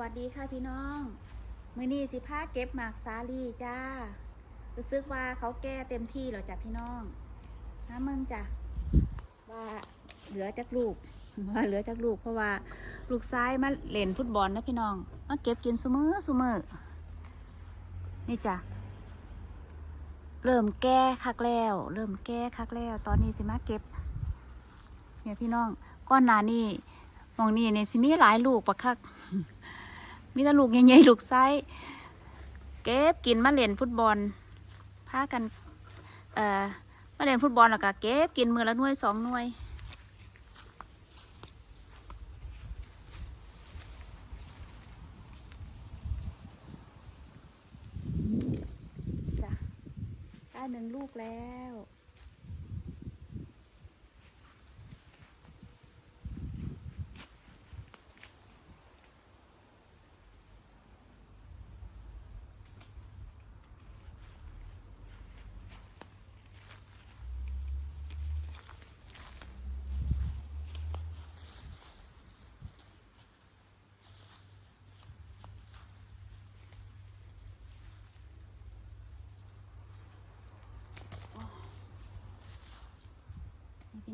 วัสดีค่ะพี่น้องมือนี้สิพาเก็บหมากสาลีจ้ารู้สึกว่าเขาแก้เต็มที่แล้วจ้ะพี่น้องน้ำมึงจ้ะว่าเหลือจากลูกว่าเหลือจากลูก เพราะว่าลูกซ้ายมาเล่นฟุตบอลนะพี่น้องมาเก็บกินซุมือซุมือนี่จ้ะเริ่มแก้คักแล้ว เริ่มแก้คักแล้ว ตอนนี้สิมาเก็บ เนี่ยพี่น้องก้อนหนานี่มองนี่เนี่ยสิมีหลายลูกปะคัก มีแต่ลูกใหญ่ๆลูกไส้เก็บกินมาเล่นฟุตบอลพากันเอ่อมาเล่นฟุตบอลแล้วก็เก็บกินมือละหน่วยสองหน่วยจ้ะได้หนึ่งลูกแล้ว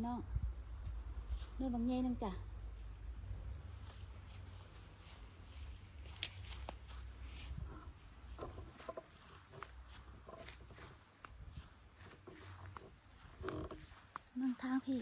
พี่น้องเนื้อบางเย่นึงจ้ะนั่งทางพี่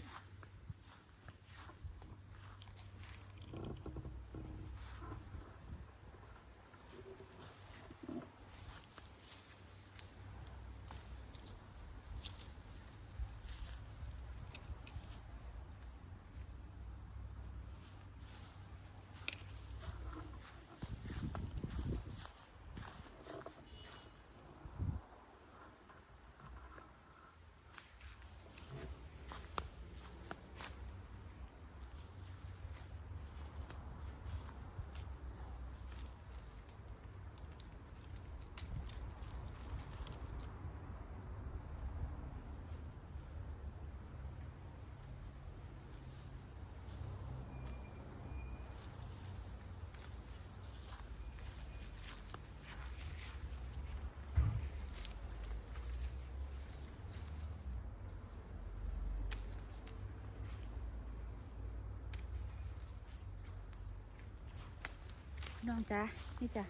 น้องจ้ะนี่จ้ะ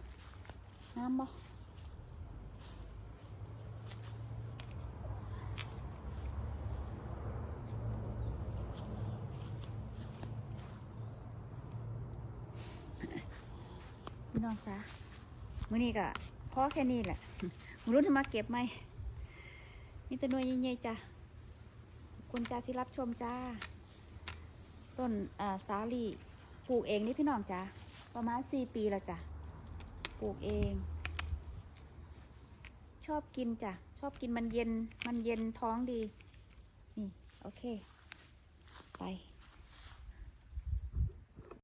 น้ำบ่พี่น้องจ้ะมื้อนี้ก็พอแค่นี้แหละมรู้จะมาเก็บไหมมีแต่หน่วยใหญ่ๆจ้ะคุณจ้าที่รับชมจ้า ต้นอ่าสาลี่ปลูกเองนี่พี่น้องจ้ะ ประมาณสี่ปีแล้วจ้ะปลูกเอง ชอบกินจ้ะ ชอบกินมันเย็น มันเย็นท้องดี นี่ โอเค ไป